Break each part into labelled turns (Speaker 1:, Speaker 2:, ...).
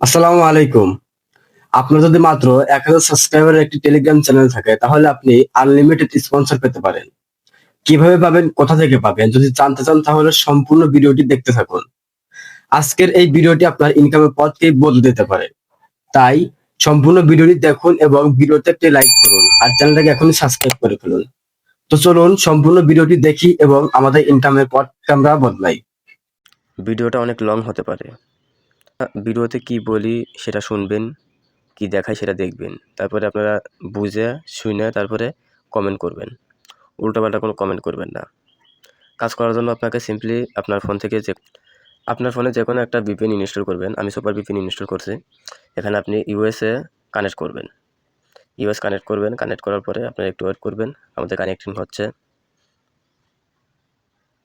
Speaker 1: আসসালামু আলাইকুম। আপনার যদি মাত্র এক হাজার সাবস্ক্রাইবারের একটি টেলিগ্রাম চ্যানেল থাকে, তাহলে আপনি আনলিমিটেড স্পন্সর পেতে পারেন। কীভাবে পাবেন, কোথা থেকে পাবেন, যদি জানতে চান, তাহলে সম্পূর্ণ ভিডিওটি দেখতে থাকুন। আজকের এই ভিডিওটি আপনার ইনকামের পথকে বদলে দিতে পারে। তাই সম্পূর্ণ ভিডিওটি দেখুন এবং ভিডিওতে একটি লাইক করুন আর চ্যানেলটাকে এখনই সাবস্ক্রাইব করে ফেলুন। তো চলুন, সম্পূর্ণ ভিডিওটি দেখি এবং আমাদের ইনকামের পথকে আমরা বদলাই।
Speaker 2: ভিডিওটা অনেক লং হতে পারে। ভিডিওতে কি বলি সেটা শুনবেন, কি দেখায় সেটা দেখবেন। তারপরে আপনারা বুঝে, শুনে তারপরে কমেন্ট করবেন। উল্টোপাল্টা কোনো কমেন্ট করবেন না। কাজ করার জন্য আপনাকে সিম্পলি আপনার ফোন থেকে যে, আপনার ফোনে যে কোনো একটা ভিপিএন ইনস্টল করবেন। আমি সুপার ভিপিএন ইনস্টল করছি। এখানে আপনি ইউএসএ কানেক্ট করবেন। ইউএস কানেক্ট করবেন। কানেক্ট করার পরে আপনারা একটু ওয়েট করবেন। আমাদের কানেক্টিং হচ্ছে।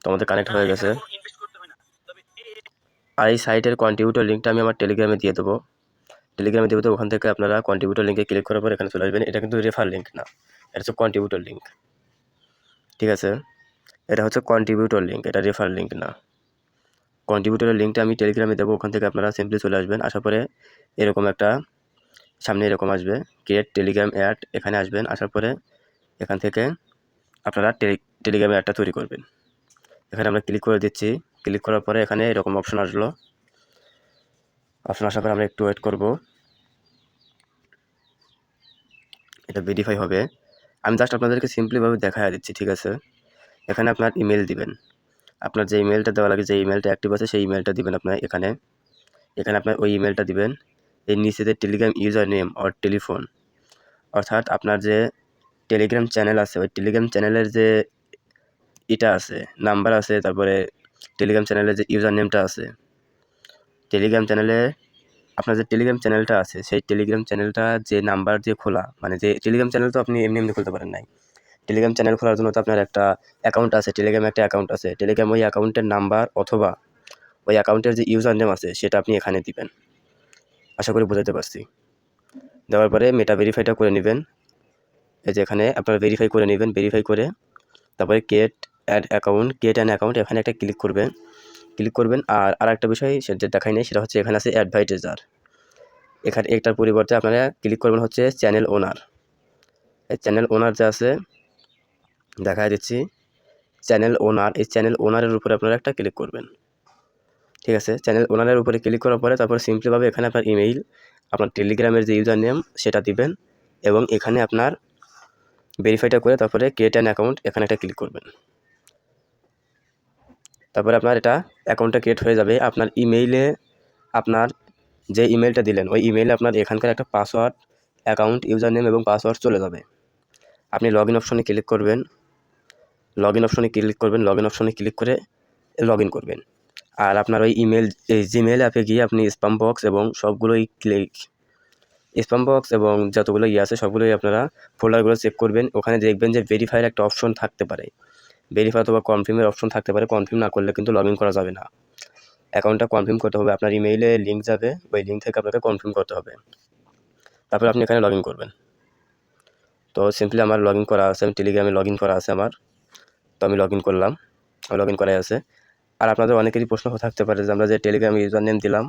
Speaker 2: তো আমাদের কানেক্ট হয়ে গেছে। আর এই সাইটের কন্ট্রিবিউটর লিঙ্কটা আমি আমার টেলিগ্রামে দিয়ে দেবো। টেলিগ্রামে দেবো তো ওখান থেকে আপনারা কন্ট্রিবিউটর লিঙ্কে ক্লিক করার পর এখানে চলে আসবেন। এটা কিন্তু রেফার লিঙ্ক না, এটা হচ্ছে কন্ট্রিবিউটর লিঙ্ক ঠিক আছে? এটা হচ্ছে কন্ট্রিবিউটর লিঙ্ক এটা রেফার লিঙ্ক না। কন্ট্রিবিউটরের লিঙ্কটা আমি টেলিগ্রামে দেবো, ওখান থেকে আপনারা সিম্পলি চলে আসবেন। আসার পরে এরকম একটা সামনে এরকম আসবে ক্রিয়েট টেলিগ্রাম অ্যাড এখানে আসবেন। আসার পরে এখান থেকে আপনারা টেলি টেলিগ্রাম অ্যাডটা তৈরি করবেন। এখানে আমরা ক্লিক করে দিচ্ছি। ক্লিক করার পরে এখানে এরকম অপশন আসলো। অপশন আসার পরে আমরা একটু ওয়েট করব। এটা ভেরিফাই হবে। আমি জাস্ট আপনাদেরকে সিম্পলিভাবে দেখা দিচ্ছি, ঠিক আছে? এখানে আপনার ইমেল দিবেন। আপনার যে ইমেলটা দেওয়া লাগে, যে ইমেলটা অ্যাক্টিভ আছে, সেই ইমেলটা দিবেন আপনার এখানে। এখানে আপনার ওই ইমেলটা দিবেন। এর নিচে যে Telegram user name or telephone অর্থাৎ আপনার যে টেলিগ্রাম চ্যানেল আছে, ওই টেলিগ্রাম চ্যানেলের যে এটা আছে নাম্বার আছে, তারপরে টেলিগ্রাম চ্যানেলের যে ইউজার নেমটা আছে টেলিগ্রাম চ্যানেলে আপনার যে টেলিগ্রাম চ্যানেলটা আছে, সেই টেলিগ্রাম চ্যানেলটা যে নাম্বার দিয়ে খোলা মানে যে টেলিগ্রাম চ্যানেল তো আপনি এমনি এমনি খুলতে পারেন নাই। টেলিগ্রাম চ্যানেল খোলার জন্য তো আপনার একটা অ্যাকাউন্ট আছে টেলিগ্রামে একটা অ্যাকাউন্ট আছে। টেলিগ্রাম ওই অ্যাকাউন্টের নাম্বার অথবা ওই অ্যাকাউন্টের যে ইউজার নেম আছে, সেটা আপনি এখানে দিবেন। আশা করি বোঝাতে পারছি। দেওয়ার পরে মেটা ভেরিফাইটা করে নেবেন। এই যে এখানে আপনারা ভেরিফাই করে নেবেন ভেরিফাই করে তারপরে কেট অ্যাড অ্যাকাউন্ট কেট অ্যান অ্যাকাউন্ট এখানে একটা ক্লিক করবেন। ক্লিক করবেন আর আর একটা বিষয় সেটা দেখাই নেই, সেটা হচ্ছে এখানে আছে অ্যাডভাইটাইজার এখানে এটার পরিবর্তে আপনারা ক্লিক করবেন হচ্ছে চ্যানেল ওনার এই চ্যানেল ওনার যে আছে দেখা দিচ্ছি। চ্যানেল ওনার এই চ্যানেল ওনারের উপরে আপনারা একটা ক্লিক করবেন। ঠিক আছে? চ্যানেল ওনারের উপরে ক্লিক করার পরে তারপর সিম্পলিভাবে এখানে আপনার ইমেইল আপনার টেলিগ্রামের যে ইউজার নেম সেটা দিবেন এবং এখানে আপনার ভেরিফাইটা করে তারপরে ক্রিয়েট অ্যান অ্যাকাউন্ট এখানে একটা ক্লিক করবেন। তারপরে আপনার এটা অ্যাকাউন্টটা ক্রিয়েট হয়ে যাবে। আপনার ইমেইলে আপনার যে ইমেলটা দিলেন, ওই ইমেইলে আপনার এখানকার একটা পাসওয়ার্ড অ্যাকাউন্ট ইউজার নেম এবং পাসওয়ার্ড চলে যাবে। আপনি লগ ইন অপশনে ক্লিক করবেন। লগ ইন অপশনে ক্লিক করবেন লগ ইন অপশনে ক্লিক করে লগ ইন করবেন। আর আপনার ওই ইমেল এই জিমেল অ্যাপে গিয়ে আপনি স্পাম বক্স এবং সবগুলোই ক্লিক স্পাম বক্স এবং যতগুলো ইয়ে আছে, সবগুলোই আপনারা ফোল্ডারগুলো চেক করবেন। ওখানে দেখবেন যে ভেরিফাইয়ের একটা অপশন থাকতে পারে। ভেরিফাই অথবা কনফার্মের অপশন থাকতে পারে। কনফার্ম না করলে কিন্তু লগ ইন করা যাবে না। অ্যাকাউন্টটা কনফার্ম করতে হবে। আপনার ইমেইলে লিঙ্ক যাবে। ওই লিঙ্ক থেকে আপনাকে কনফার্ম করতে হবে। তারপর আপনি এখানে লগ ইন করবেন। তো সিম্পলি আমার লগ ইন করা আছে আমি টেলিগ্রামে লগ ইন করা আছে আমার। তো আমি লগ ইন করলাম। লগ ইন করাই আছে। আর আপনাদের অনেকেরই প্রশ্ন থাকতে পারে যে আমরা যে টেলিগ্রাম ইউজার নেম দিলাম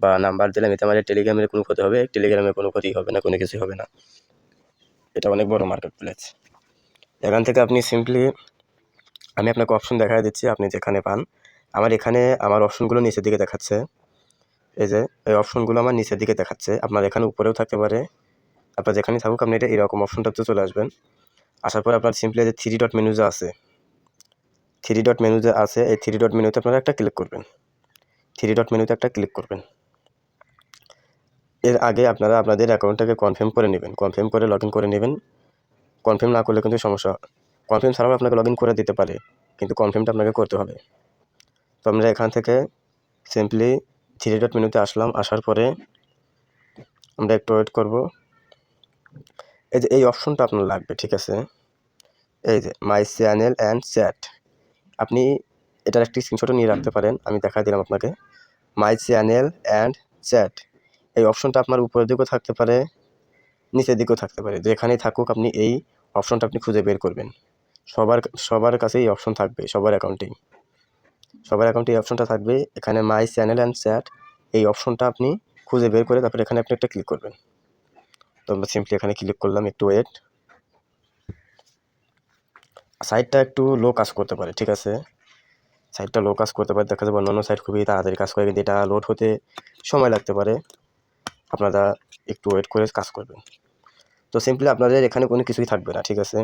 Speaker 2: বা নাম্বার দিলাম, এতে আমাদের টেলিগ্রামের কোনো ক্ষতি হবে? টেলিগ্রামের কোনো ক্ষতি হবে না? কোনো কিছু হবে না। এটা অনেক বড় মার্কেট প্লেস এখান থেকে আপনি সিম্পলি আমি আপনাকে অপশন দেখা দিচ্ছি, আপনি যেখানে পান। আমার এখানে আমার অপশনগুলো নিচের দিকে দেখাচ্ছে। এই যে, এই অপশনগুলো আমার নিচের দিকে দেখাচ্ছে। আপনার এখানে উপরেও থাকতে পারে। আপনার যেখানে থাকুক, আপনি এটা এরকম অপশনটাতে চলে আসবেন। আসার পর আপনার সিম্পলি যে থ্রি ডট মেনু যে আছে। থ্রি ডট মেনু যে আছে, এই থ্রি ডট মেনুতে আপনারা একটা ক্লিক করবেন। থ্রি ডট মেনুতে একটা ক্লিক করবেন। এর আগে আপনারা আপনাদের অ্যাকাউন্টটাকে কনফার্ম করে নেবেন। কনফার্ম করে লগ করে নেবেন। কনফার্ম না করলে কিন্তু সমস্যা কনফার্ম ছাড়াও আপনাকে লগ করে দিতে পারে, কিন্তু কনফার্মটা আপনাকে করতে হবে। তো আমরা এখান থেকে সিম্পলি থ্রি ডট মেনুতে আসলাম, আসার পরে আমরা একটু ওয়েট করব। এই যে, এই অপশনটা আপনার লাগবে, ঠিক আছে? এই যে মাই চ্যানেল অ্যান্ড চ্যাট আপনি এটার একটি স্ক্রিনশটও নিয়ে রাখতে পারেন, আমি দেখা দিলাম আপনাকে। মাই চ্যানেল অ্যান্ড চ্যাট এই অপশনটা আপনার উপরের দিকেও থাকতে পারে, নিচের দিকেও থাকতে পারে। যেখানেই থাকুক, আপনি এই অপশনটা আপনি খুঁজে বের করবেন। সবার সবার কাছে এই অপশন থাকবে, সবার অ্যাকাউন্টেই সবার অ্যাকাউন্টে এই অপশনটা থাকবে, এখানে মাই চ্যানেল অ্যান্ড চ্যাট এই অপশনটা আপনি খুঁজে বের করে তারপরে এখানে আপনি একটা ক্লিক করবেন। তো আমরা সিম্পলি এখানে ক্লিক করলাম, একটু ওয়েট সাইটটা একটু লো কাজ করতে পারে, ঠিক আছে? সাইটটা লো কাজ করতে পারে, দেখা যাবে অন্যান্য সাইট খুবই তাড়াতাড়ি কাজ করে, কিন্তু এটা লোড হতে সময় লাগতে পারে। আপনারা একটু ওয়েট করে কাজ করবেন। তো সিম্পলি আপনাদের এখানে কোনো কিছুই থাকবে না, ঠিক আছে?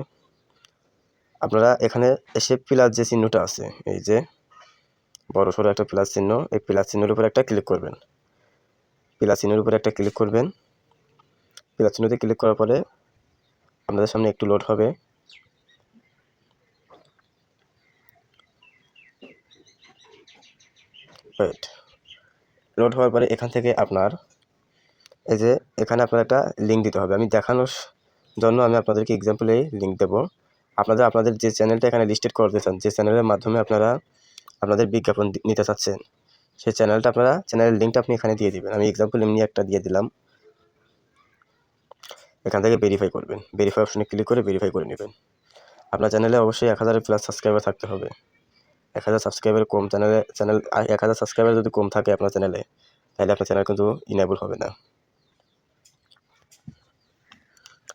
Speaker 2: আপনারা এখানে এসে প্লাস যে চিহ্নটা আছে, এই যে বড় সড়ো একটা প্লাস চিহ্ন, এই প্লাস চিহ্নের উপর একটা ক্লিক করবেন। প্লাস চিহ্নের উপর একটা ক্লিক করবেন। প্লাস চিহ্নতে ক্লিক করার পরে আপনাদের সামনে একটু লোড হবে। ওয়েট লোড হওয়ার পরে এখান থেকে আপনার, এই যে এখানে আপনার একটা লিঙ্ক দিতে হবে। আমি দেখানোর জন্য আমি আপনাদেরকে এক্সাম্পলে লিঙ্ক দেবো। আপনারা আপনাদের যে চ্যানেলটা এখানে লিস্টেড করতে চান যে চ্যানেলের মাধ্যমে আপনারা আপনাদের বিজ্ঞাপন নিতে চাচ্ছেন, সেই চ্যানেলটা আপনারা, চ্যানেলের লিঙ্কটা আপনি এখানে দিয়ে দেবেন। আমি এক্সাম্পল এমনি একটা দিয়ে দিলাম। এখান থেকে ভেরিফাই করবেন। ভেরিফাই অপশনে ক্লিক করে ভেরিফাই করে নেবেন। আপনার চ্যানেলে অবশ্যই এক হাজারের প্লাস সাবস্ক্রাইবার থাকতে হবে। এক হাজার সাবস্ক্রাইবার কম চ্যানেলে, চ্যানেল এক হাজার সাবস্ক্রাইবার যদি কম থাকে আপনার চ্যানেলে, তাহলে আপনার চ্যানেল কিন্তু ইনেবল হবে না।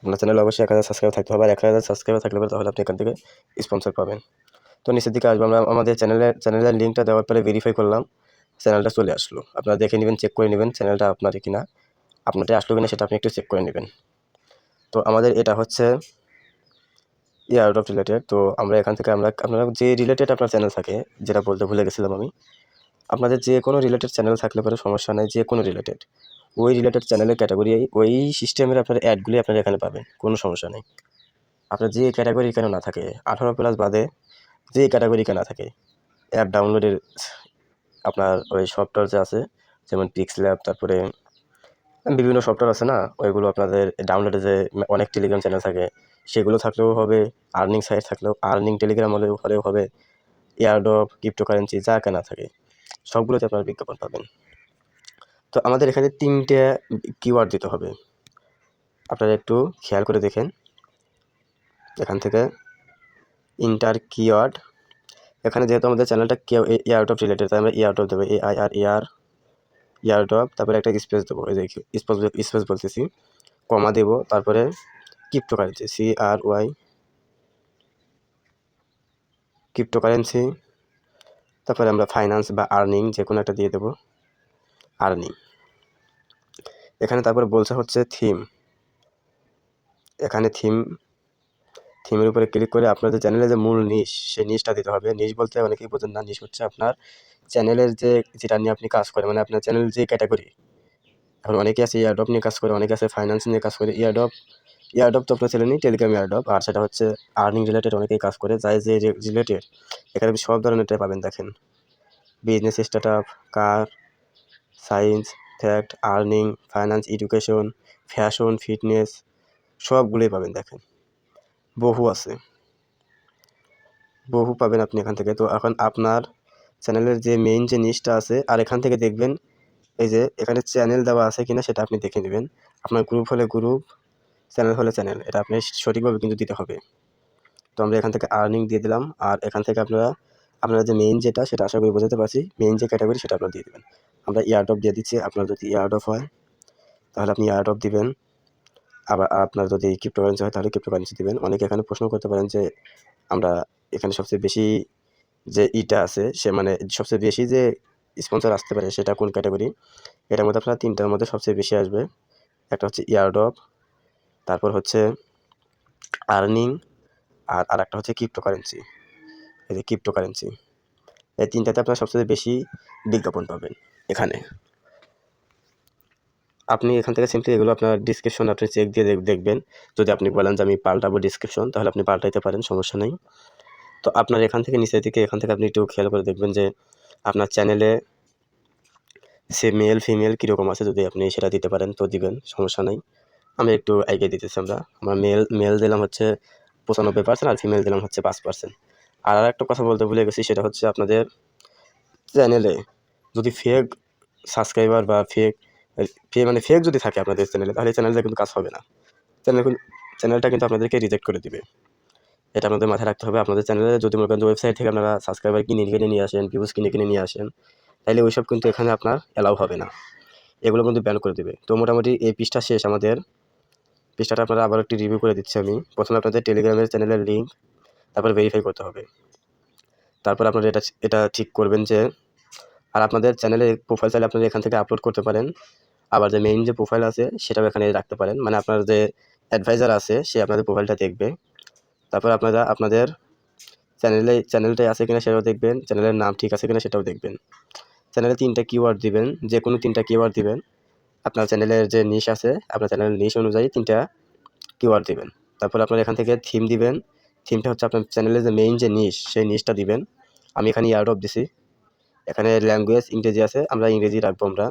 Speaker 2: আপনার চ্যানেলে অবশ্যই এক হাজার সাবস্ক্রাইবার থাকতে হবে। আর এক হাজার সাবস্ক্রাইবার থাকলে তাহলে আপনি এখান থেকে স্পন্সর পাবেন। তো নিচের দিকে আসব আমরা, আমাদের চ্যানেলে, চ্যানেলের লিঙ্কটা দেওয়ার পরে ভেরিফাই করলাম চ্যানেলটা চলে আসলো। আপনারা দেখে নেবেন চেক করে নেবেন চ্যানেলটা আপনার কিনা আপনারটা আসলো কিনা সেটা আপনি একটু চেক করে নেবেন। তো আমাদের এটা হচ্ছে ইয়ার অফ রিলেটেড। তো আমরা এখান থেকে আমরা, আপনারা যে রিলেটেড আপনার চ্যানেল থাকে, যেটা বলতে ভুলে গেছিলাম আমি, আপনাদের যে কোনো রিলেটেড চ্যানেল থাকলে পরে সমস্যা নেই, যে কোনো রিলেটেড ওই রিলেটেড চ্যানেলের ক্যাটাগরি ওই সিস্টেমের আপনার অ্যাডগুলি আপনারা এখানে পাবেন, কোনো সমস্যা নেই। আপনার যে ক্যাটাগরি কেন না থাকে, আঠারো প্লাস বাদে যে ক্যাটাগরি কেন না থাকে অ্যাপ ডাউনলোডের আপনার ওই সফটওয়্যার যে আছে, যেমন পিক্স ল্যাব তারপরে বিভিন্ন সফটওয়্যার আছে না, ওইগুলো আপনাদের ডাউনলোডে যে অনেক টেলিগ্রাম চ্যানেল থাকে, সেগুলো থাকলেও হবে আর্নিং সাইট থাকলেও আর্নিং টেলিগ্রাম হলেও হলেও হবে এয়ারডপ ক্রিপ্টোকারেন্সি যা কেনা থাকে, সবগুলোতে আপনারা বিজ্ঞাপন পাবেন। তো আমাদের এখানে তিনটে কিওয়ার্ড দিতে হবে। আপনারা একটু খেয়াল করে দেখেন। এখান থেকে ইন্টার কিওয়ার্ড এখানে যেহেতু আমাদের চ্যানেলটা ইয়ারটপ রিলেটেড তাই আমরা ইয়ারটপ দেবো। A I R year ear top তারপরে একটা স্পেস দেবো। এই দেখি স্পেস স্পেস বলতেছি। কমা দেবো, তারপরে cryptocurrency C R Y cryptocurrency তারপরে আমরা ফাইন্যান্স বা আর্নিং যে কোনো একটা দিয়ে দেবো। আর্নিং এখানে তারপরে বলছে হচ্ছে থিম এখানে থিম থিমের উপরে ক্লিক করে আপনাদের চ্যানেলের যে মূল নিশ সেই নিশটা দিতে হবে। নিশ বলতে অনেকেই বোঝেন না নিশ হচ্ছে আপনার চ্যানেলের যে, যেটা নিয়ে আপনি কাজ করেন মানে আপনার চ্যানেলের যে ক্যাটাগরি এখন অনেকে আছে ইয়ারডপ নিয়ে কাজ করে, অনেকে আছে ফাইন্যান্স নিয়ে কাজ করে। ইয়ারডপ ইয়ারডপ তো আপনার ছেলে নেই টেলিগ্রাম ইয়ারডপ আর সেটা হচ্ছে আর্নিং রিলেটেড অনেকেই কাজ করে, যাই যে রিলেটেড এখানে আপনি সব ধরনেরটাই পাবেন, দেখেন। Business start up car science fact earning finance education fashion fitness সবগুলোই পাবেন, দেখেন। বহু আছে। বহু পাবেন আপনি এখান থেকে। তো এখন আপনার চ্যানেলের যে মেইন যে নিচটা আছে, আর এখান থেকে দেখবেন, এই যে এখানে চ্যানেল দেওয়া আছে কিনা সেটা আপনি দেখে নেবেন। আপনার গ্রুপ হলে গ্রুপ চ্যানেল হলে চ্যানেল এটা আপনি সঠিকভাবে কিন্তু দিতে হবে। তো আমরা এখান থেকে আর্নিং দিয়ে দিলাম, আর এখান থেকে আপনারা আপনারা যে মেইন যেটা, সেটা আশা করি বোঝাতে পারছি। মেইন যে ক্যাটাগরি সেটা আপনারা দিয়ে দেবেন। আমরা ইয়ারডপ দিয়ে দিচ্ছি। আপনার যদি ইয়ারডপ হয়, তাহলে আপনি ইয়ারডপ দিবেন। আবার আপনার যদি ক্রিপ্টোকারেন্সি হয়, তাহলে ক্রিপ্টোকারেন্সি দেবেন। অনেকে এখানে প্রশ্ন করতে পারেন যে, আমরা এখানে সবচেয়ে বেশি যে ইটা আছে, সে মানে সবচেয়ে বেশি যে স্পন্সর আসতে পারে, সেটা কোন ক্যাটাগরি এটার মধ্যে আপনার তিনটার মধ্যে সবচেয়ে বেশি আসবে। একটা হচ্ছে ইয়ারডপ তারপর হচ্ছে আর্নিং আর আর একটা হচ্ছে ক্রিপ্টোকারেন্সি এই যে ক্রিপ্টোকারেন্সি এই তিনটাতে আপনার সবচেয়ে বেশি বিজ্ঞাপন পাবেন এখানে। আপনি এখান থেকে সিম্পলি এগুলো আপনার ডিসক্রিপশন আপনি চেক দিয়ে দেখবেন। যদি আপনি বলেন যে আমি পাল্টাবো ডিসক্রিপশন তাহলে আপনি পাল্টাইতে পারেন, সমস্যা নেই। তো আপনার এখান থেকে নিচের দিকে, এখান থেকে আপনি একটু খেয়াল করে দেখবেন যে আপনার চ্যানেলে সে মেল ফিমেল কীরকম আছে, যদি আপনি সেটা দিতে পারেন তো দিবেন, সমস্যা নেই। আমি একটু আইডিয়া দিতেছি আমরা। আমার মেল মেল দিলাম হচ্ছে পঁচানব্বই পার্সেন্ট আর ফিমেল দিলাম হচ্ছে পাঁচ পার্সেন্ট আর একটা কথা বলতে ভুলে গেছি, সেটা হচ্ছে আপনাদের চ্যানেলে যদি ফেক সাবস্ক্রাইবার বা ফেক ফে মানে ফেক যদি থাকে আপনাদের চ্যানেলে তাহলে চ্যানেলটা কিন্তু কাজ হবে না। চ্যানেল চ্যানেলটা কিন্তু আপনাদেরকে রিজেক্ট করে দিবে। এটা আপনাদের মাথায় রাখতে হবে। আপনাদের চ্যানেলে যদি মনে করেন ওয়েবসাইট থেকে আপনারা সাবস্ক্রাইবার কিনে কিনে নিয়ে আসেন ভিউজ কিনে কিনে নিয়ে আসেন, তাহলে ওইসব কিন্তু এখানে আপনার অ্যালাউ হবে না। এগুলো কিন্তু ব্যান করে দেবে। তো মোটামুটি এই পৃষ্ঠা শেষ আমাদের। পৃষ্ঠাটা আপনারা আবার একটি রিভিউ করে দিচ্ছি আমি। প্রথমে আপনাদের টেলিগ্রামের চ্যানেলের লিঙ্ক তারপর ভেরিফাই করতে হবে। তারপর আপনারা এটা এটা ঠিক করবেন যে, আর আপনাদের চ্যানেলে প্রোফাইল চাইলে আপনারা এখান থেকে আপলোড করতে পারেন। আবার যে মেইন যে প্রোফাইল আছে, সেটাও এখানে রাখতে পারেন। মানে আপনার যে অ্যাডভাইজার আছে, সে আপনাদের প্রোফাইলটা দেখবে। তারপর আপনারা, আপনাদের চ্যানেলে চ্যানেলটাই আছে কিনা সেটাও দেখবেন। চ্যানেলের নাম ঠিক আছে কিনা সেটাও দেখবেন। চ্যানেলে তিনটা কিওয়ার্ড দিবেন, যে কোনো তিনটা কিওয়ার্ড দিবেন। আপনার চ্যানেলের যে নিশ আছে, আপনার চ্যানেলের নিশ অনুযায়ী তিনটা কিওয়ার্ড দিবেন। তারপর আপনার এখান থেকে থিম দিবেন। থিমটা হচ্ছে আপনার চ্যানেলের যে মেইন যে নিশ সেই নিশটা দিবেন। আমি এখানে ইয়ার্ড অফ দিছি। এখানে ল্যাঙ্গুয়েজ ইংরেজি আছে। আমরা ইংরেজি রাখব আমরা।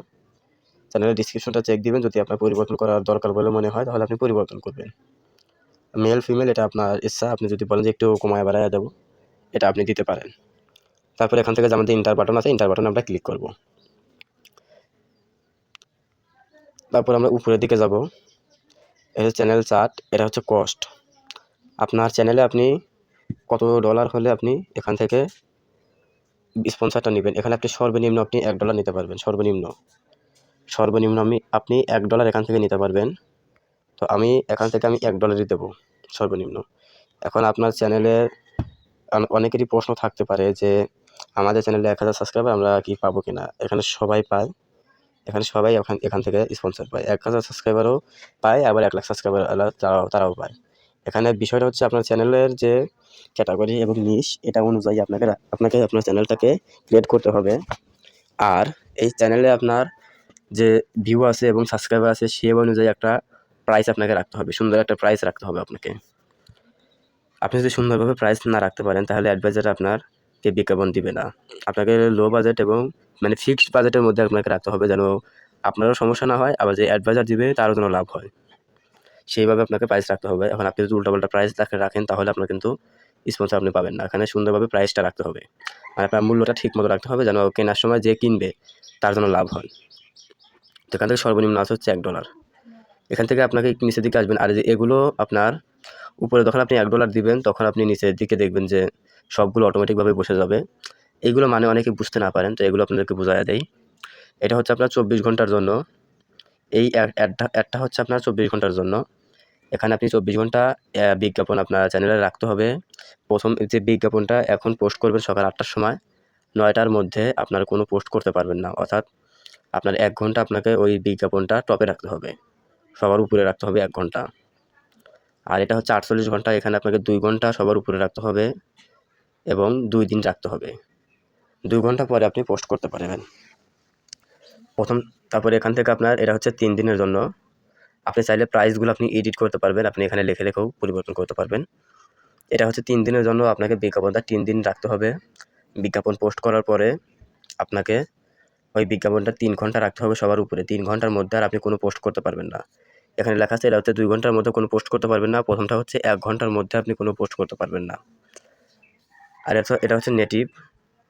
Speaker 2: চ্যানেলের ডিসক্রিপশনটা চেক দিবেন। যদি আপনার পরিবর্তন করার দরকার বলে মনে হয়, তাহলে আপনি পরিবর্তন করবেন। মেল ফিমেল এটা আপনার ইচ্ছা। আপনি যদি বলেন যে একটু কমায় বাড়ায় দেবো, এটা আপনি দিতে পারেন। তারপর এখান থেকে যে আমাদের ইন্টার বাটন আছে ইন্টার বাটনে আমরা ক্লিক করব। তারপর আমরা উপরের দিকে যাব। এটা চ্যানেল চার্ট এটা হচ্ছে কস্ট আপনার চ্যানেলে আপনি কত ডলার হলে আপনি এখান থেকে স্পন্সারটা নেবেন। এখানে আপনি সর্বনিম্ন আপনি এক ডলার নিতে পারবেন, সর্বনিম্ন। সর্বনিম্ন আমি, আপনি এক ডলার এখান থেকে নিতে পারবেন। তো আমি এখান থেকে আমি এক ডলারই দেবো, সর্বনিম্ন। এখন আপনার চ্যানেলে অনেকেরই প্রশ্ন থাকতে পারে যে, আমাদের চ্যানেলে এক হাজার সাবস্ক্রাইবার আমরা কি পাবো কিনা? এখানে সবাই পায়, এখানে সবাই এখান এখান থেকে স্পন্সর পায়। এক হাজার সাবস্ক্রাইবারও পায়, আবার এক লাখ সাবস্ক্রাইবার তারাও তারাও পায়। এখানে বিষয়টা হচ্ছে আপনার চ্যানেলের যে ক্যাটাগরি এবং নিশ এটা অনুযায়ী আপনাকে আপনাকে আপনার চ্যানেলটাকে ক্রিয়েট করতে হবে। আর এই চ্যানেলে আপনার যে ভিউ আছে এবং সাবস্ক্রাইবার আছে, সে অনুযায়ী একটা প্রাইস আপনাকে রাখতে হবে। সুন্দর একটা প্রাইস রাখতে হবে আপনাকে। আপনি যদি সুন্দরভাবে প্রাইস না রাখতে পারেন, তাহলে অ্যাডভাইজার আপনারকে বিজ্ঞাপন দিবে না। আপনাকে লো বাজেট এবং মানে ফিক্সড বাজেটের মধ্যে আপনাকে রাখতে হবে যেন আপনারও সমস্যা না হয়, আবার যে অ্যাডভাইজার দিবে, তারও যেন লাভ হয়। সেইভাবে আপনাকে প্রাইস রাখতে হবে। এখন আপনি যদি উল্টাপাল্টা প্রাইস রাখেন, তাহলে আপনার কিন্তু স্পন্সর আপনি পাবেন না। এখানে সুন্দরভাবে প্রাইসটা রাখতে হবে। আর আপনার মূল্যটা ঠিক মতো রাখতে হবে যেন কেনার সময় যে কিনবে, তার জন্য লাভ হয়। তো এখান থেকে সর্বনিম্ন আছে হচ্ছে এক ডলার এখান থেকে আপনাকে নিচের দিকে আসবেন। আর এগুলো আপনার উপরে যখন আপনি এক ডলার দিবেন, তখন আপনি নিচের দিকে দেখবেন যে সবগুলো অটোমেটিকভাবে বসে যাবে। এগুলো মানে অনেকে বুঝতে না পারেন, তো এগুলো আপনাদেরকে বোঝায় দেয় এটা হচ্ছে আপনার চব্বিশ ঘণ্টার জন্য এই অ্যাডটা হচ্ছে আপনার চব্বিশ ঘণ্টার জন্য। এখানে আপনি চব্বিশ ঘণ্টা বিজ্ঞাপন আপনার চ্যানেলে রাখতে হবে। প্রথম যে বিজ্ঞাপনটা এখন পোস্ট করবেন সকাল আটটার সময়, নয়টার মধ্যে আপনার কোনো পোস্ট করতে পারবেন না। অর্থাৎ আপনার এক ঘণ্টা আপনাকে ওই বিজ্ঞাপনটা টপে রাখতে হবে। সবার উপরে রাখতে হবে এক ঘণ্টা। আর এটা হচ্ছে আটচল্লিশ ঘণ্টা, এখানে আপনাকে দুই ঘণ্টা সবার উপরে রাখতে হবে এবং দুই দিন রাখতে হবে। দুই ঘণ্টা পরে আপনি পোস্ট করতে পারবেন। প্রথম, তারপরে এখান থেকে আপনার এটা হচ্ছে তিন দিনের জন্য। আপনি চাইলে প্রাইসগুলো আপনি এডিট করতে পারবেন। আপনি এখানে লিখে লেখেও পরিবর্তন করতে পারবেন। এটা হচ্ছে তিন দিনের জন্য আপনাকে বিজ্ঞাপনটা তিন দিন রাখতে হবে। বিজ্ঞাপন পোস্ট করার পরে আপনাকে ওই বিজ্ঞাপনটা তিন ঘণ্টা রাখতে হবে সবার উপরে। তিন ঘণ্টার মধ্যে আর আপনি কোনো পোস্ট করতে পারবেন না। এখানে লেখা আছে, এটা হচ্ছে দুই ঘণ্টার মধ্যে কোনো পোস্ট করতে পারবেন না। প্রথমটা হচ্ছে এক ঘণ্টার মধ্যে আপনি কোনো পোস্ট করতে পারবেন না। আর এটা হচ্ছে নেটিভ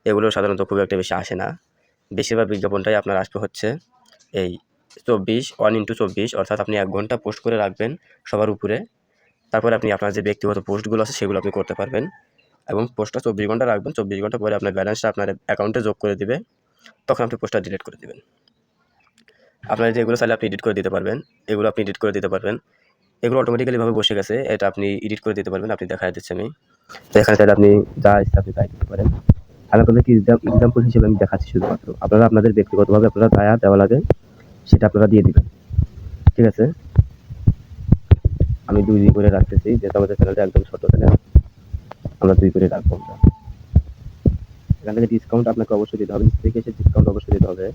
Speaker 2: এগুলো সাধারণত খুব একটা বেশি আসে না। বেশিরভাগ বিজ্ঞাপনটাই আপনার আসবে হচ্ছে এই চব্বিশ ওয়ান ইন্টু চব্বিশ, অর্থাৎ আপনি এক ঘণ্টা পোস্ট করে রাখবেন সবার উপরে। তারপরে আপনি আপনার যে ব্যক্তিগত পোস্টগুলো আছে সেগুলো আপনি করতে পারবেন। এবং পোস্টটা চব্বিশ ঘণ্টা রাখবেন, চব্বিশ ঘণ্টা পরে আপনার ব্যালেন্সটা আপনার অ্যাকাউন্টে যোগ করে দিবে। তখন আপনি পোস্টটা ডিলিট করে দেবেন। আপনার যেগুলো চাইলে আপনি এডিট করে দিতে পারবেন, এগুলো আপনি এডিট করে দিতে পারবেন। এগুলো অটোমেটিক্যালি ভাবে বসে গেছে, এটা আপনি এডিট করে দিতে পারবেন, আপনি দেখা দিচ্ছি আমি। তো এখানে চাইলে আপনি যা ইচ্ছা আপনি তাই দিতে পারেন। আমি আপনাদেরকে এক্সাম্পল হিসেবে আমি দেখাচ্ছি শুধুমাত্র। আপনারা আপনাদের ব্যক্তিগতভাবে আপনারা যা যা দেওয়া লাগে, সেটা আপনারা দিয়ে দিবেন। ঠিক আছে? আমি দুই দুই করে রাখতেছি, যেহেতু আমাদের চ্যানেলটা একদম ছোট চ্যানেল আমরা দুই করে রাখব আমরা। এখান থেকে ডিসকাউন্ট আপনাকে অবশ্যই দিতে হবে। থেকে এসে ডিসকাউন্ট অবশ্যই দিতে হবে।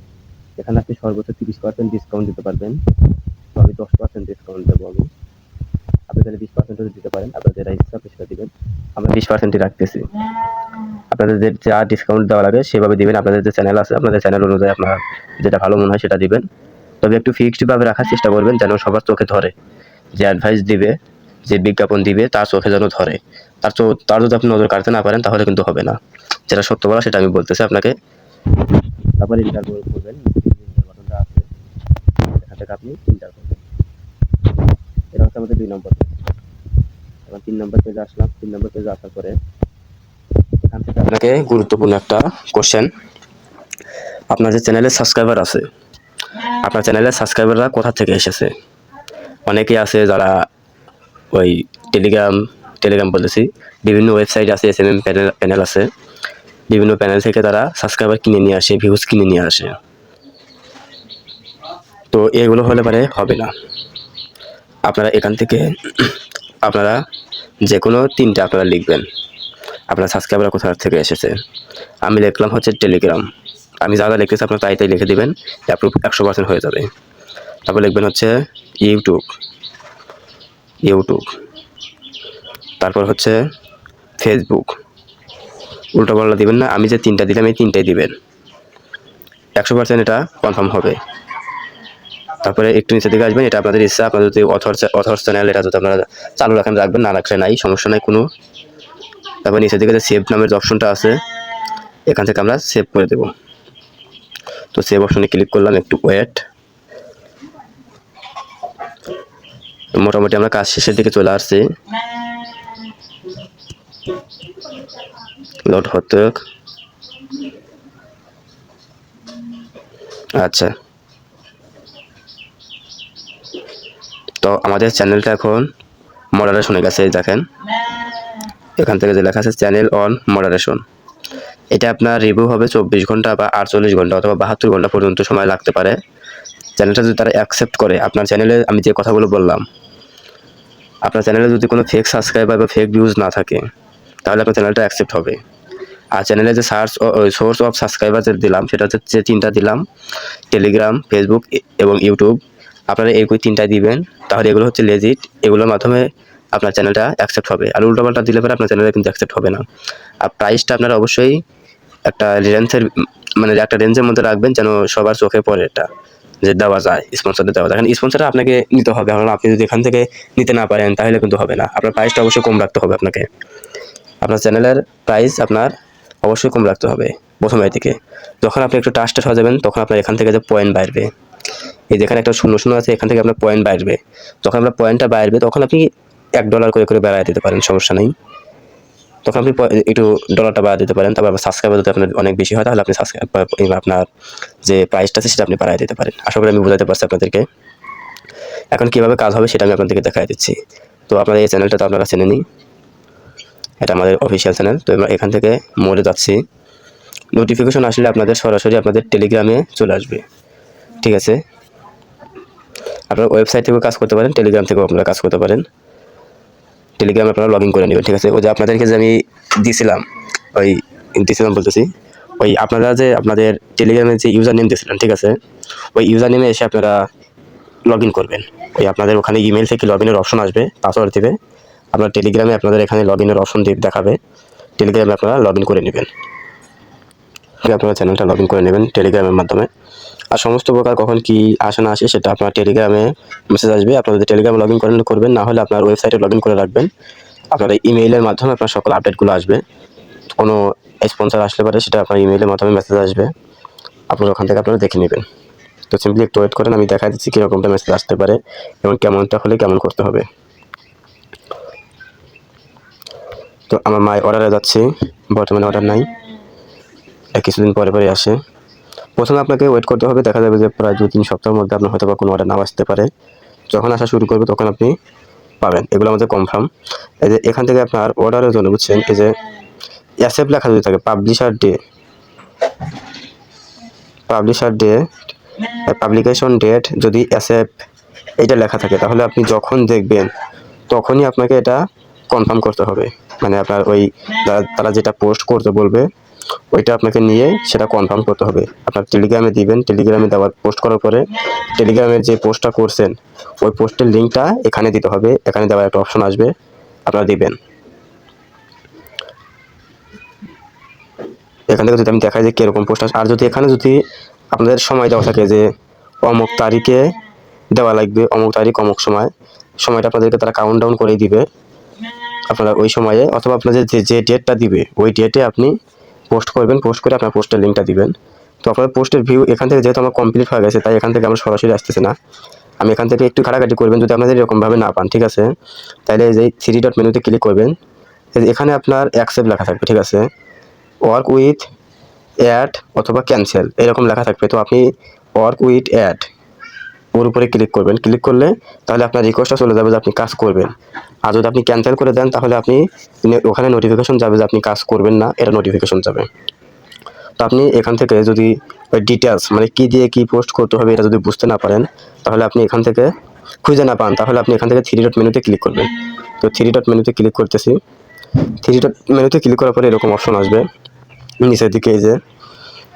Speaker 2: এখানে আপনি সর্বোচ্চ তিরিশ পার্সেন্ট ডিসকাউন্ট দিতে পারবেন। তো আমি দশ পার্সেন্ট ডিসকাউন্ট দেবো আমি। আপনি তাহলে বিশ পার্সেন্টও দিতে পারেন, আপনাদের ইচ্ছা আপনি সেটা দিবেন। আমরা বিশ পার্সেন্টই রাখতেছি। আপনাদের যা ডিসকাউন্ট দেওয়া লাগে, সেভাবে দিবেন। আপনাদের যে চ্যানেল আছে, আপনাদের চ্যানেল অনুযায়ী আপনার যেটা ভালো মনে হয় সেটা দিবেন। তবে একটু ফিক্সডভাবে রাখার চেষ্টা করবেন, যেন সবার চোখে ধরে। যে অ্যাডভাইস দিবে, যে বিজ্ঞাপন দিবে, তার চোখে যেন ধরে। তার চো তার যদি আপনি নজর কাটতে না পারেন, তাহলে কিন্তু হবে না। যেটা সত্য বলা, সেটা আমি বলতেছি আপনাকে। তারপরে ইন্টার করবেন। বাটনটা আপনি ইন্টার করবেন। এটা হচ্ছে আমাদের দুই নম্বর পেজ। এবার তিন নম্বর পেজে আসলাম, তিন নম্বর পেজে আসার পরে এখান থেকে আপনাকে গুরুত্বপূর্ণ একটা কোশ্চেন আপনার যে চ্যানেলে সাবস্ক্রাইবার আছে, আপনার চ্যানেলের সাবস্ক্রাইবাররা কোথা থেকে এসেছে? অনেকেই আছে যারা ওই টেলিগ্রাম টেলিগ্রাম বলেছি বিভিন্ন ওয়েবসাইট আছে S M M panel panel আছে। বিভিন্ন প্যানেল থেকে তারা সাবস্ক্রাইবার কিনে নিয়ে আসে ভিউজ কিনে নিয়ে আসে। তো এগুলো হলে পারে হবে না। আপনারা এখান থেকে আপনারা যে কোনো তিনটে আপনারা লিখবেন। আপনার সাবস্ক্রাইবার কোথা থেকে এসেছে? আমি লিখলাম হচ্ছে টেলিগ্রাম আমি যা যা লিখতেছি আপনার তাই তাই লিখে দেবেন অ্যাপ্রুভ একশো পার্সেন্ট হয়ে যাবে। তারপর লিখবেন হচ্ছে ইউটিউব ইউটিউব তারপর হচ্ছে ফেসবুক উল্টো পাল্টা দিবেন না, আমি যে তিনটা দিলাম, এই তিনটাই দিবেন। একশো পার্সেন্ট এটা কনফার্ম হবে। তারপরে একটু নিচের দিকে আসবেন, এটা আপনাদের ইচ্ছা আপনাদের যদি অথর অথর চ্যানেল এটা যদি আপনারা চালু রাখেন, রাখবেন, না রাখলে নাই, সমস্যা নাই, কোনো। তারপর নিচের দিকে যে সেভ নামের অপশনটা আছে, এখান থেকে আমরা সেভ করে দেব। তো সেভ অপশনে ক্লিক করলাম, একটু ওয়েট মোটামুটি আমরা কাজ শেষের দিকে চলে আসছি। লোড হতে আচ্ছা। তো আমাদের চ্যানেলটা এখন মডারেশনে গেছে দেখেন। এখান থেকে যে লেখা আছে চ্যানেল অন মডারেশন এটা আপনার রিভিউ হবে চব্বিশ ঘণ্টা বা আটচল্লিশ ঘণ্টা অথবা বাহাত্তর ঘণ্টা পর্যন্ত সময় লাগতে পারে। চ্যানেলটা যদি তারা অ্যাকসেপ্ট করে, আপনার চ্যানেলে আমি যে কথাগুলো বললাম, আপনার চ্যানেলে যদি কোনো ফেক সাবস্ক্রাইবার বা ফেক ভিউজ না থাকে, তাহলে আপনার চ্যানেলটা অ্যাকসেপ্ট হবে। আর চ্যানেলে যে সার্চ সোর্স অফ সাবস্ক্রাইবার যে দিলাম, সেটা হচ্ছে, যে তিনটা দিলাম টেলিগ্রাম ফেসবুক এবং ইউটিউব আপনারা এই তিনটায় দিবেন, তাহলে এগুলো হচ্ছে লেজিট এগুলোর মাধ্যমে আপনার চ্যানেলটা অ্যাকসেপ্ট হবে। আর উল্টোপাল্টা দিলে পরে আপনার চ্যানেলে কিন্তু অ্যাকসেপ্ট হবে না। আর প্রাইসটা আপনারা অবশ্যই একটা রেঞ্জের মানে একটা রেঞ্জের মধ্যে রাখবেন যেন সবার চোখে পড়ে এটা, যে দেওয়া যায় স্পন্সরটা দেওয়া যায়। কারণ স্পন্সরটা আপনাকে নিতে হবে, কারণ আপনি যদি এখান থেকে নিতে না পারেন, তাহলে কিন্তু হবে না। আপনার প্রাইসটা অবশ্যই কম রাখতে হবে আপনাকে। আপনার চ্যানেলের প্রাইস আপনার অবশ্যই কম রাখতে হবে প্রথমের দিকে যখন আপনি একটু টাস্টেড হয়ে যাবেন, তখন আপনার এখান থেকে যে পয়েন্ট বাড়বে। এই যেখানে একটা শূন্য শূন্য আছে, এখান থেকে আপনার পয়েন্ট বাড়বে। যখন আপনার পয়েন্টটা বাড়বে, তখন আপনি এক ডলার করে করে বেড়ায় দিতে পারেন, সমস্যা নেই। তখন আপনি একটু ডলারটা বাড়ায় দিতে পারেন, তারপর সাবস্ক্রাইবার যদি আপনার অনেক বেশি হয়, তাহলে আপনি সাবস্ক্রাইব আপনার যে প্রাইসটা আছে, সেটা আপনি বাড়ায় দিতে পারেন। আশা করি আমি বোঝাতে পারছি আপনাদেরকে। এখন কীভাবে কাজ হবে, সেটা আমি আপনাদেরকে দেখাই দিচ্ছি। তো আপনাদের এই চ্যানেলটা তো আপনারা চেনে নিই এটা আমাদের অফিসিয়াল চ্যানেল তো আমরা এখান থেকে মোড়ে যাচ্ছি। নোটিফিকেশন আসলে আপনাদের সরাসরি আপনাদের টেলিগ্রামে চলে আসবে। ঠিক আছে। আপনারা ওয়েবসাইট থেকেও কাজ করতে পারেন টেলিগ্রাম থেকেও আপনারা কাজ করতে পারেন। টেলিগ্রামে আপনারা লগ ইন করে নেবেন, ঠিক আছে? ওই যে আপনাদেরকে যে আমি দিয়েছিলাম ওই দিয়েছিলাম বলতেছি, ওই আপনারা যে আপনাদের টেলিগ্রামে যে ইউজার নেম দিয়েছিলেন ঠিক আছে? ওই ইউজার নেমে এসে আপনারা লগ ইন করবেন। ওই আপনাদের ওখানে ইমেল থেকে লগ ইনের অপশন আসবে পাসওয়ার্ড দেবে। আপনার টেলিগ্রামে আপনাদের এখানে লগ ইনের অপশন দেখাবে। টেলিগ্রামে আপনারা লগ ইন করে নেবেন। আপনারা চ্যানেলটা লগ ইন করে নেবেন টেলিগ্রামের মাধ্যমে। আর সমস্ত প্রকার কখন কি আসে না আসে সেটা আপনার টেলিগ্রামে মেসেজ আসবে। আপনারা যদি টেলিগ্রামে লগ ইন করেন, করবেন, না হলে আপনার ওয়েবসাইটে লগ ইন করে রাখবেন। আপনার ইমেইলের মাধ্যমে আপনার সকল আপডেটগুলো আসবে। কোনো স্পন্সর আসলে পারে সেটা আপনার ইমেইলের মাধ্যমে মেসেজ আসবে। আপনারা ওখান থেকে আপনারা দেখে নেবেন। তো সিম্পলি একটু ওয়েট করেন, আমি দেখা দিচ্ছি কীরকমটা মেসেজ আসতে পারে এবং কেমনটা হলে কেমন করতে হবে। তো আমার মায়ের অর্ডারে যাচ্ছি, বর্তমানে অর্ডার নাই। কিছুদিন পরে পরে আসে। প্রথমে আপনাকে ওয়েট করতে হবে, দেখা যাবে যে প্রায় দু তিন সপ্তাহের মধ্যে আপনার হয়তো বা কোনো অর্ডার নাও আসতে পারে। যখন আসা শুরু করবে তখন আপনি পাবেন। এগুলো আমাদের কনফার্ম এই যে এখান থেকে আপনার অর্ডারের জন্য বুঝছেন, এই যে অ্যাসেপ লেখা যদি থাকে publisher day publisher day publication date যদি অ্যাসেপ এটা লেখা থাকে, তাহলে আপনি যখন দেখবেন, তখনই আপনাকে এটা কনফার্ম করতে হবে। মানে আপনার ওই, তারা যেটা পোস্ট করতে বলবে ওইটা আপনাকে নিয়ে সেটা কনফার্ম করতে হবে। আপনার টেলিগ্রামে দিবেন টেলিগ্রামে দেওয়ার পোস্ট করার পরে টেলিগ্রামের যে পোস্টটা করছেন, ওই পোস্টের লিঙ্কটা এখানে দিতে হবে, এখানে দেওয়ার একটা অপশন আসবে, আপনারা দিবেন। এখান থেকে যদি আমি দেখাই যে কীরকম পোস্ট আর যদি এখানে যদি আপনাদের সময় দেওয়া থাকে যে অমুক তারিখে দেওয়া লাগবে, অমুক তারিখ, অমুক সময়, সময়টা আপনাদেরকে তারা কাউন্ট ডাউন করে দিবে। আপনারা ওই সময়ে অথবা আপনাদের যে যে ডেটটা দিবে, ওই ডেটে আপনি পোস্ট করবেন পোস্ট করে আপনার পোস্টের লিঙ্কটা দিবেন। তো আপনার পোস্টের ভিউ এখান থেকে যেহেতু আমার কমপ্লিট হয়ে গেছে, তাই এখান থেকে আমার সরাসরি আসতেছে না। আমি এখান থেকে একটু ঘাটাঘাটি করবেন যদি আপনাদের এরকমভাবে না পান, ঠিক আছে? তাহলে এই যে থ্রি ডট মেনুতে ক্লিক করবেন। এখানে আপনার অ্যাকসেপ্ট লেখা থাকবে, ঠিক আছে? ওয়ার্ক উইথ অ্যাড অথবা ক্যান্সেল এরকম লেখা থাকবে। তো আপনি ওয়ার্ক উইথ অ্যাড ওর উপরে ক্লিক করবেন। ক্লিক করলে তাহলে আপনার রিকোয়েস্টটা চলে যাবে যে আপনি কাজ করবেন। আর যদি আপনি ক্যান্সেল করে দেন, তাহলে আপনি ওখানে নোটিফিকেশন যাবে যে আপনি কাজ করবেন না এটা নোটিফিকেশন যাবে। তো আপনি এখান থেকে যদি ডিটেলস মানে কি দিয়ে কি পোস্ট করতে হবে এটা যদি বুঝতে না পারেন, তাহলে আপনি এখান থেকে খুঁজে না পান। তাহলে আপনি এখান থেকে থ্রি ডট মেনুতে ক্লিক করবেন। তো থ্রি ডট মেনুতে ক্লিক করতেছি। থ্রি ডট মেনুতে ক্লিক করার পরে এরকম অপশন আসবে। নিচের দিকে এই যে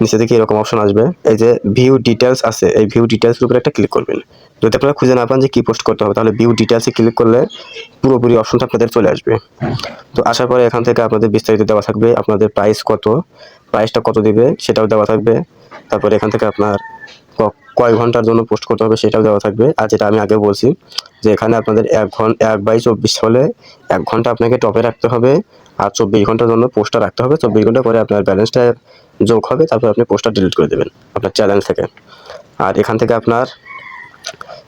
Speaker 2: নিচের থেকে এরকম অপশন আসবে। এই যে ভিউ ডিটেলস আছে, এই ভিউ ডিটেলসের উপরে একটা ক্লিক করবেন। যদি আপনারা খুঁজে না পান যে কী পোস্ট করতে হবে, তাহলে ভিউ ডিটেলসে ক্লিক করলে পুরোপুরি অপশনটা আপনাদের চলে আসবে। তো আসার পরে এখান থেকে আপনাদের বিস্তারিত দেওয়া থাকবে, আপনাদের প্রাইস কত প্রাইসটা কত দিবে সেটাও দেওয়া থাকবে। তারপরে এখান থেকে আপনার কয় ঘণ্টার জন্য পোস্ট করতে হবে সেটাও দেওয়া থাকবে। আর যেটা আমি আগে বলছি, যে এখানে আপনাদের এক ঘণ্টা এক বাই চব্বিশ হলে এক ঘণ্টা আপনাকে টপে রাখতে হবে, আর চব্বিশ ঘণ্টার জন্য পোস্টটা রাখতে হবে। চব্বিশ ঘণ্টা পরে আপনার ব্যালেন্সটা যোগ হবে, তারপর আপনি পোস্টটা ডিলিট করে দেবেন, আপনার চ্যানেল থেকে। আর এখান থেকে আপনার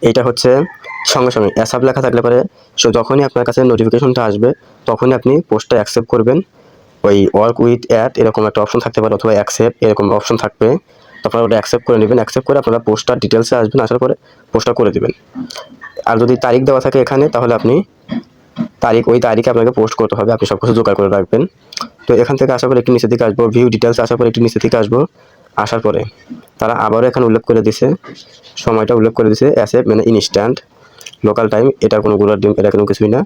Speaker 2: এইটা হচ্ছে সঙ্গে সঙ্গে অ্যাসাপ লেখা থাকলে পরে সো যখনই আপনার কাছে নোটিফিকেশনটা আসবে, তখনই আপনি পোস্টটা অ্যাকসেপ্ট করবেন। ওই ওয়ার্ক উইথ অ্যাড এরকম একটা অপশন থাকতে পারে, অথবা অ্যাকসেপ্ট এরকম অপশন থাকবে। তারপর ওটা অ্যাকসেপ্ট করে নেবেন অ্যাকসেপ্ট করে আপনারা পোস্টটা ডিটেলসে আসবেন, আসার পরে পোস্টটা করে দেবেন। আর যদি তারিখ দেওয়া থাকে এখানে, তাহলে আপনি তারিখ, ওই তারিখে আপনাকে পোস্ট করতে হবে, আপনি সব কিছু জোগাড় করে রাখবেন। তো এখান থেকে আসার পরে একটু নিচের দিকে আসব ভিউ ডিটেলস আসার পরে একটু নিচের দিকে আসব, আসার পরে তারা আবারও এখানে উল্লেখ করে দিছে, সময়টা উল্লেখ করে দিছে অ্যাসে মানে ইনস্ট্যান্ট লোকাল টাইম এটা কোনো গুলার ডিম, এটা কোনো কিছুই না।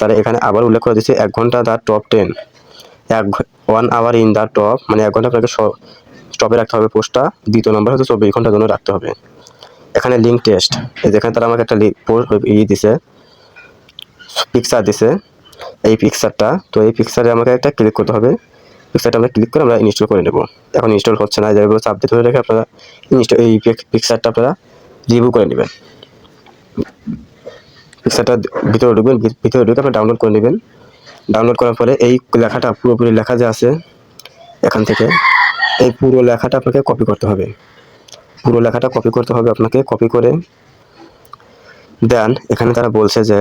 Speaker 2: তারা এখানে আবার উল্লেখ করে দিচ্ছে এক ঘণ্টা দা টপ টেন এক one hour in the top মানে এক ঘণ্টা আপনাকে টপে রাখতে হবে পোস্টটা দ্বিতীয় নম্বর হচ্ছে চব্বিশ ঘণ্টার জন্য রাখতে হবে। এখানে লিঙ্ক টেস্ট যেখানে তারা আমাকে একটা ইয়ে দিছে পিকচার দিছে, এই পিকচারটা তো এই পিকচারে আমাকে একটা ক্লিক করতে হবে। পিকচারটা আমরা ক্লিক করে আমরা ইনস্টল করে নেব। এখন ইনস্টল হচ্ছে না যেগুলো চাপ ধরে রেখে আপনারা ইনস্টল এই পিকচারটা আপনারা রিভিউ করে নেবেন। পিকচারটা ভিতরে ঢুকবেন ভিতরে ঢুকে আপনি ডাউনলোড করে নেবেন। ডাউনলোড করার পরে এই লেখাটা পুরোপুরি লেখা যে আছে, এখান থেকে এই পুরো লেখাটা আপনাকে কপি করতে হবে। পুরো লেখাটা কপি করতে হবে আপনাকে কপি করে দেন। এখানে তারা বলছে যে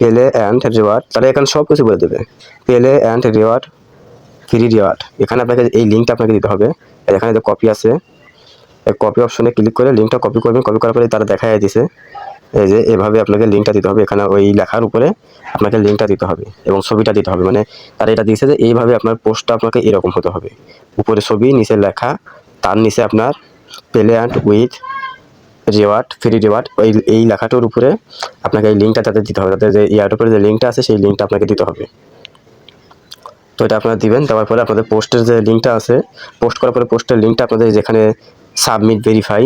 Speaker 2: পেলে অ্যান্ড রিওয়ার্ড তারা এখানে সব কিছু বলে দেবে। পেলে অ্যান্ড রিওয়ার্ড ফ্রি রিওয়ার্ড এখানে আপনাকে এই লিঙ্কটা আপনাকে দিতে হবে। আর এখানে যে কপি আছে কপি অপশনে ক্লিক করে লিঙ্কটা কপি করবেন। কপি করার পরে তারা দেখায় দিছে, এই যে এভাবে আপনাকে লিঙ্কটা দিতে হবে। এখানে ওই লেখার উপরে আপনাকে লিঙ্কটা দিতে হবে এবং ছবিটা দিতে হবে। মানে তারা এটা দিয়েছে যে এইভাবে আপনার পোস্টটা আপনাকে এরকম হতে হবে। উপরে ছবি, নিচে লেখা, তার নিচে আপনার পেলে and with reward free reward ওই এই লেখাটার উপরে আপনাকে এই লিঙ্কটা তাদের দিতে হবে। তাদের যে ইয়ার উপরে যে লিঙ্কটা আছে, সেই লিঙ্কটা আপনাকে দিতে হবে। তো এটা আপনারা দিবেন, দেওয়ার পরে আপনাদের পোস্টের যে লিঙ্কটা আছে পোস্ট করার পরে পোস্টের লিঙ্কটা আপনাদের যেখানে সাবমিট ভেরিফাই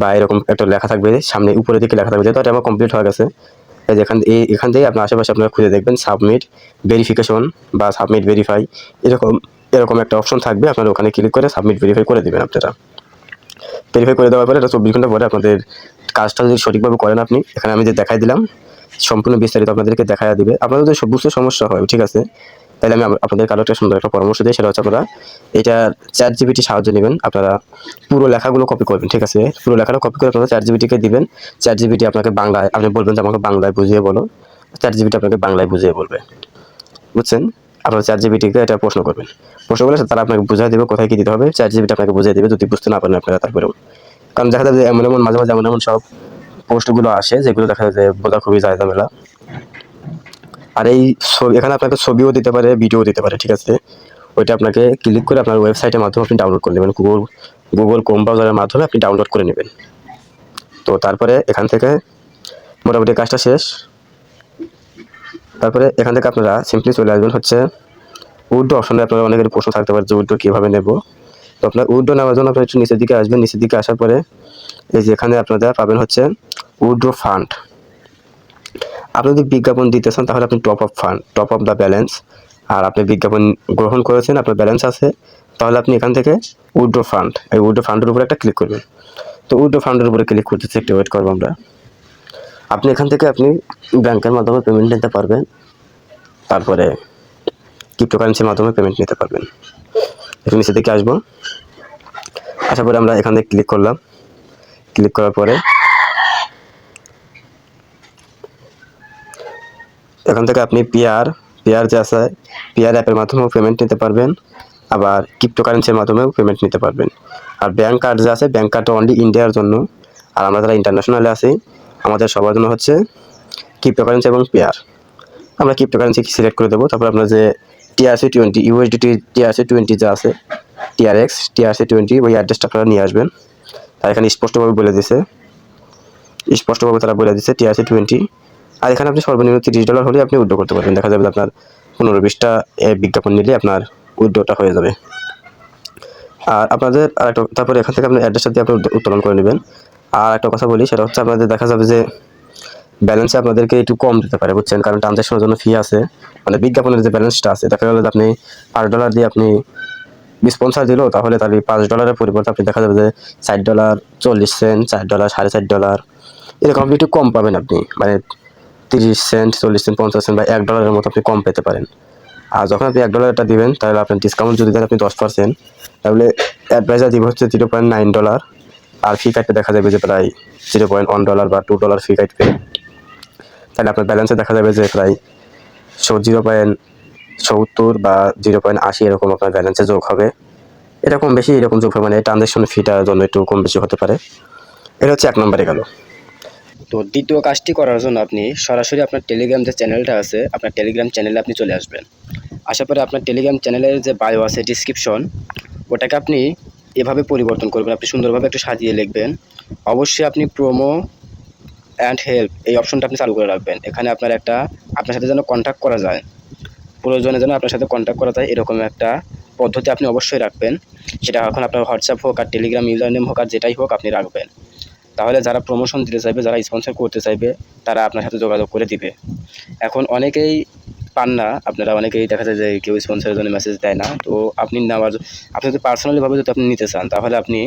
Speaker 2: বা এরকম একটা লেখা থাকবে, সামনে উপরের দিকে লেখা থাকবে, যেহেতু এটা আমার কমপ্লিট হয়ে গেছে, এই যে এখান এই, এখান থেকে আপনার আশেপাশে আপনারা খুঁজে দেখবেন সাবমিট ভেরিফিকেশন বা সাবমিট ভেরিফাই এরকম এরকম একটা অপশন থাকবে, আপনারা ওখানে ক্লিক করে সাবমিট ভেরিফাই করে দেবেন আপনারা। ভেরিফাই করে দেওয়ার পরে এটা চব্বিশ ঘণ্টা পরে আপনাদের কাজটা যদি সঠিকভাবে করেন আপনি, এখানে আমি যে দেখাই দিলাম, সম্পূর্ণ বিস্তারিত আপনাদেরকে দেখাই দিবে। আপনাদের যদি বুঝতে সমস্যা হয়, ঠিক আছে, তাহলে আমি আপনাদের কারও একটা সুন্দর একটা পরামর্শ দিই, সেটা হচ্ছে আপনারা এটা চ্যাট জিবিটি সাহায্য নেবেন। আপনারা পুরো লেখাগুলো কপি করবেন, ঠিক আছে? পুরো লেখাটা কপি করে আপনারা চ্যাট জিবিটিকে দিবেন। চ্যাট জিবিটি আপনাকে বাংলায়, আপনি বলবেন যে আমাকে বাংলায় বুঝিয়ে বলো। চ্যাট জিবিটি আপনাকে বাংলায় বুঝিয়ে বলবে। বুঝছেন? আপনারা চ্যাট জিবিটিকে এটা প্রশ্ন করবেন। প্রশ্ন করলে তারা আপনাকে বুঝাই দেবে কোথায় কি দিতে হবে। চ্যাট জিবিটি আপনাকে বুঝিয়ে দেবে যদি বুঝতে না পারেন আপনারা তারপরেও। কারণ দেখা যাবে এমন এমন, মাঝে মাঝে এমন এমন সব পোস্টগুলো আসে যেগুলো দেখা যায় যে বোঝা খুবই যায় ঝামেলা। আর এই ছবি, এখানে আপনাকে ছবিও দিতে পারে, ভিডিও দিতে পারে, ঠিক আছে? ওইটা আপনাকে ক্লিক করে আপনার ওয়েবসাইটের মাধ্যমে আপনি ডাউনলোড করে নেবেন। গুগল গুগল ক্রোম ব্রাউজারের মাধ্যমে আপনি ডাউনলোড করে নেবেন। তো তারপরে এখান থেকে মোটামুটি কাজটা শেষ। তারপরে এখান থেকে আপনারা সিম্পলি চলে আসবেন হচ্ছে উড্ডো অপশনে আপনারা অনেকের প্রশ্ন থাকতে পারে যে উড্ডো কীভাবে নেব। তো আপনার উড্ডো নেওয়ার জন্য আপনার একটু নিচের দিকে আসবেন। নিচের দিকে আসার পরে এই যে এখানে আপনারা পাবেন হচ্ছে উড্ডো ফান্ড আপনি যদি বিজ্ঞাপন দিতে চান তাহলে আপনি top up fund top up the balance আর আপনি বিজ্ঞাপন গ্রহণ করেছেন, আপনার ব্যালেন্স আছে, তাহলে আপনি এখান থেকে উইড্রো ফান্ড এই উইড্রো ফান্ডের উপরে একটা ক্লিক করবেন। তো উইড্রো ফান্ডের উপরে ক্লিক করতেছে, একটু ওয়েট করব আমরা। আপনি এখান থেকে আপনি ব্যাংকের মাধ্যমে পেমেন্ট নিতে পারবেন। তারপরে ক্রিপ্টোকারেন্সির মাধ্যমে পেমেন্ট নিতে পারবেন। একটু নিচে দিকে আসব। আসার পরে আমরা এখান থেকে ক্লিক করলাম। ক্লিক করার পরে এখান থেকে আপনি পিআর পিআর যে আছে পিআর অ্যাপের মাধ্যমেও পেমেন্ট নিতে পারবেন। আবার ক্রিপ্টোকারেন্সির মাধ্যমেও পেমেন্ট নিতে পারবেন। আর ব্যাংক কার্ড যে আছে ব্যাংক কার্ডটা অনলি ইন্ডিয়ার জন্য। আর আমরা যারা ইন্টারন্যাশনালে আছি আমাদের সবার জন্য হচ্ছে ক্রিপ্টোকারেন্সি এবং পেয়ার আমরা ক্রিপ্টোকারেন্সি সিলেক্ট করে দেবো, তারপর আপনার যে TRC twenty USDT TRC twenty যা আছে টিআরএক্স টিআরসি টোয়েন্টি ওই অ্যাড্রেসটা আপনারা নিয়ে আসবেন। আর এখানে স্পষ্টভাবে বলে দিছে স্পষ্টভাবে তারা বলে দিচ্ছে টিআরসি টোয়েন্টি আর এখানে আপনি সর্বনিম্ন তিরিশ ডলার হলে আপনি উইড্রো করতে পারবেন, দেখা যাবে আপনার পনেরো বিশটা বিজ্ঞাপন নিলে আপনার উইড্রোটা হয়ে যাবে। আর আপনাদের আর একটা তারপরে এখান থেকে আপনার অ্যাড্রেসটা দিয়ে আপনি উত্তো- উত্তোলন করে নেবেন। আর একটা কথা বলি, সেটা হচ্ছে আপনাদের দেখা যাবে যে ব্যালেন্সে আপনাদেরকে একটু কম দিতে পারে, বুঝছেন? কারণ ট্রানজ্যাকশনের জন্য ফি আছে মানে বিজ্ঞাপনের যে ব্যালেন্সটা আছে, দেখা গেলো যে আপনি পাঁচ ডলার দিয়ে আপনি স্পন্সার দিল, তাহলে তাহলে পাঁচ ডলারের পরিবর্তে আপনি দেখা যাবে যে ষাট ডলার চল্লিশ সেন্ট চার ডলার সাড়ে চার ডলার এরকম আপনি একটু কম পাবেন আপনি। মানে তিরিশ সেন্ট চল্লিশ সেন্ট পঞ্চাশ সেন্ট বা এক ডলারের মতো আপনি কম পেতে পারেন। আর যখন আপনি এক ডলারটা দিবেন, তাহলে আপনার ডিসকাউন্ট যদি দেন আপনি দশ পার্সেন্ট তাহলে অ্যাডভাইজার দিব হচ্ছে জিরো পয়েন্ট নাইন ডলার আর ফি কাটতে দেখা যাবে যে প্রায় জিরো পয়েন্ট ওয়ান ডলার বা টু ডলার ফি কাটবে তাহলে আপনার ব্যালেন্সে দেখা যাবে যে প্রায় জিরো পয়েন্ট সত্তর বা জিরো পয়েন্ট আশি এরকম আপনার ব্যালেন্সে যোগ হবে। এরকম বেশি, এরকম যোগ হবে মানে ট্রানজ্যাকশন ফিটার জন্য একটু কম বেশি হতে পারে। এটা হচ্ছে এক নম্বরে গেল। তো দ্বিতীয় কাজটি করার জন্য আপনি সরাসরি আপনার টেলিগ্রাম যে চ্যানেলটা আছে, আপনার টেলিগ্রাম চ্যানেলে আপনি চলে আসবেন। আসার পরে আপনার টেলিগ্রাম চ্যানেলের যে বায়ো আছে ডিসক্রিপশন ওটাকে আপনি এভাবে পরিবর্তন করবেন। আপনি সুন্দরভাবে একটু সাজিয়ে লিখবেন। অবশ্যই আপনি প্রোমো অ্যান্ড হেল্প এই অপশনটা আপনি চালু করে রাখবেন। এখানে আপনার একটা, আপনার সাথে যেন কন্ট্যাক্ট করা যায়। প্রয়োজনে যেন আপনার সাথে কন্ট্যাক্ট করা যায়, এরকম একটা পদ্ধতি আপনি অবশ্যই রাখবেন। সেটা এখন আপনার হোয়াটসঅ্যাপ হোক আর টেলিগ্রাম ইউজার নেম হোক আর যেটাই হোক আপনি রাখবেন। তাহলে যারা প্রমোশন দিতে চাইবে, যারা স্পন্সর করতে চাইবে, তারা আপনার সাথে যোগাযোগ করে দিবে। এখন অনেকেই পান না। আপনারা অনেকেই দেখা যায় যে কেউ স্পন্সরের জন্য মেসেজ দেয় না। তো আপনি নেওয়ার আপনি যদি পার্সোনালিভাবে যদি আপনি নিতে চান, তাহলে আপনি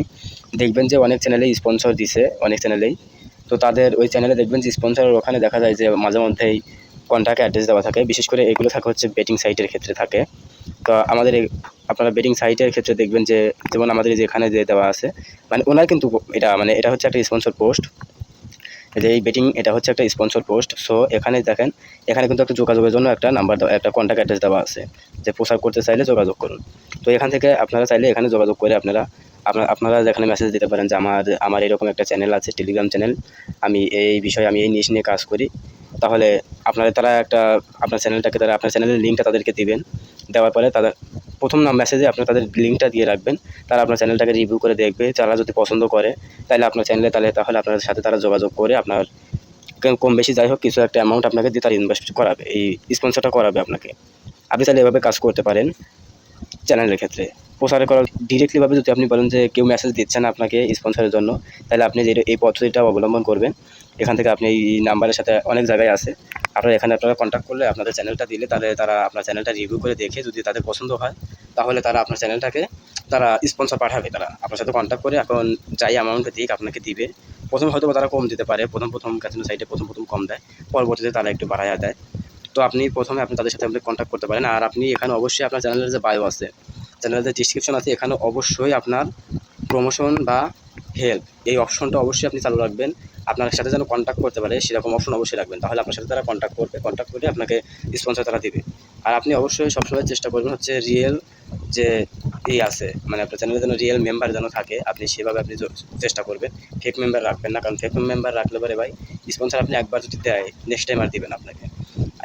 Speaker 2: দেখবেন যে অনেক চ্যানেলেই স্পন্সর দিছে, অনেক চ্যানেলেই তো তাদের ওই চ্যানেলে দেখবেন যে স্পন্সরের ওখানে দেখা যায় যে মাঝে মধ্যেই কন্ট্যাক্ট অ্যাড্রেস দেওয়া থাকে। বিশেষ করে এগুলো থাকে হচ্ছে বেটিং সাইটের ক্ষেত্রে থাকে। তো আমাদের আপনারা বেটিং সাইটের ক্ষেত্রে দেখবেন যে যেমন আমাদের যে এখানে যে দেওয়া আছে মানে ওনার কিন্তু এটা মানে এটা হচ্ছে একটা স্পন্সর পোস্ট যে এই বেটিং এটা হচ্ছে একটা স্পন্সর পোস্ট সো এখানে দেখেন, এখানে কিন্তু একটা যোগাযোগের জন্য একটা নাম্বার দেওয়া, একটা কন্ট্যাক্ট অ্যাড্রেস দেওয়া আছে, যে প্রচার করতে চাইলে যোগাযোগ করুন। তো এখান থেকে আপনারা চাইলে এখানে যোগাযোগ করে আপনারা আপনারা আপনারা এখানে মেসেজ দিতে পারেন যে আমার আমার এরকম একটা চ্যানেল আছে টেলিগ্রাম চ্যানেল আমি এই বিষয়ে আমি এই নিউজ নিয়ে কাজ করি। তাহলে আপনারা তারা একটা, আপনার চ্যানেলটাকে তারা, আপনার চ্যানেলের লিঙ্কটা তাদেরকে দিবেন। দেওয়ার পরে তাদের প্রথম নাম মেসেজে আপনি তাদের লিঙ্কটা দিয়ে রাখবেন। তারা আপনার চ্যানেলটাকে রিভিউ করে দেখবে। তারা যদি পছন্দ করে, তাহলে আপনার চ্যানেলে তাহলে তাহলে আপনার সাথে তারা যোগাযোগ করে আপনার কম- বেশি যাই হোক, কিছু একটা অ্যামাউন্ট আপনাকে দিয়ে তারা ইনভেস্ট করাবে। এই স্পন্সরটা করাবে আপনাকে। আপনি তাহলে এভাবে কাজ করতে পারেন চ্যানেলের ক্ষেত্রে। প্রচার করার ডিরেক্টলিভাবে যদি আপনি বলেন যে কেউ মেসেজ দিচ্ছে না আপনাকে স্পন্সরের জন্য, তাহলে আপনি যে এই পদ্ধতিটা অবলম্বন করবেন। এখান থেকে আপনি এই নাম্বারের সাথে অনেক জায়গায় আছে। আপনারা এখানে আপনারা কন্ট্যাক্ট করলে আপনাদের চ্যানেলটা দিলে তাহলে তারা আপনার চ্যানেলটা রিভিউ করে দেখে যদি তাদের পছন্দ হয়, তাহলে তারা আপনার চ্যানেলটাকে তারা স্পন্সর পাঠাবে তারা। আপনার সাথে কন্ট্যাক্ট করে এখন যাই অ্যামাউন্ট দিক, আপনাকে দিবে। প্রথমে হয়তো তারা কম দিতে পারে, প্রথম প্রথম ক্যাসিনো সাইটে প্রথম প্রথম কম দেয়, পরবর্তীতে তারা একটু বাড়াইয়া দেয়। তো আপনি প্রথমে আপনি তাদের সাথে আপনি কন্ট্যাক্ট করতে পারেন। আর আপনি এখানে অবশ্যই আপনার চ্যানেলের যে বায়ো আছে চ্যানেলের যে ডিসক্রিপশন আছে, এখানে অবশ্যই আপনার প্রমোশন বা হেল্প এই অপশনটা অবশ্যই আপনি চালু রাখবেন। আপনার সাথে যেন কন্ট্যাক্ট করতে পারে, সেরকম অপশন অবশ্যই রাখবেন। তাহলে আপনার সাথে তারা কন্ট্যাক্ট করবে কন্ট্যাক্ট করে আপনাকে স্পন্সর তারা দিবে। আর আপনি অবশ্যই সবসময় চেষ্টা করবেন হচ্ছে রিয়েল যে ই আছে মানে আপনার চ্যানেলে যেন রিয়েল মেম্বার যেন থাকে, আপনি সেভাবে আপনি চেষ্টা করবেন। ফেক মেম্বার রাখবেন না, কারণ ফেক মেম্বার রাখলে পরে ভাই স্পন্সর আপনি একবার যদি দেয় নেক্সট টাইম আর দিবেন আপনাকে।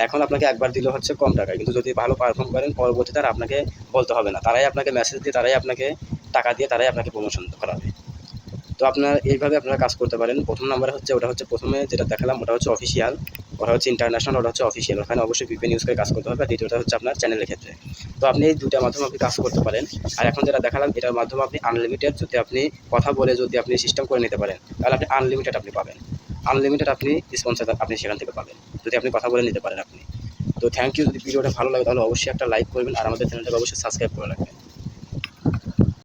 Speaker 2: এখন আপনাকে একবার দিলে হচ্ছে কম টাকায় কিন্তু যদি ভালো পারফর্ম করেন, পরবর্তীতে আর আপনাকে বলতে হবে না। তারাই আপনাকে মেসেজ দিয়ে, তারাই আপনাকে টাকা দিয়ে, তারাই আপনাকে প্রমোশন করাবে। তো আপনার এইভাবে আপনারা কাজ করতে পারেন। প্রথম নাম্বার হচ্ছে, ওটা হচ্ছে প্রথমে যেটা দেখালাম, ওটা হচ্ছে অফিসিয়াল ওটা হচ্ছে ইন্টারন্যাশনাল ওটা হচ্ছে অফিসিয়াল ওখানে অবশ্যই ভিপিএন ইউজ করে কাজ করতে হবে, আর দ্বিতীয়টা হচ্ছে আপনার চ্যানেলের ক্ষেত্রে। তো আপনি এই দুটার মাধ্যমে আপনি কাজ করতে পারেন। আর এখন যেটা দেখালাম, এটার মাধ্যমে আপনি আনলিমিটেড যদি আপনি কথা বলে যদি আপনি সিস্টেম করে নিতে পারেন, তাহলে আপনি আনলিমিটেড আপনি পাবেন। আনলিমিটেড আপনি স্পন্সার আপনি সেখান থেকে পাবেন, যদি আপনি কথা বলে নিতে পারেন আপনি। তো থ্যাংক ইউ যদি ভিডিওটা ভালো লাগে তাহলে অবশ্যই একটা লাইক করবেন, আর আমাদের চ্যানেলটাকে অবশ্যই সাবস্ক্রাইব করে রাখবেন।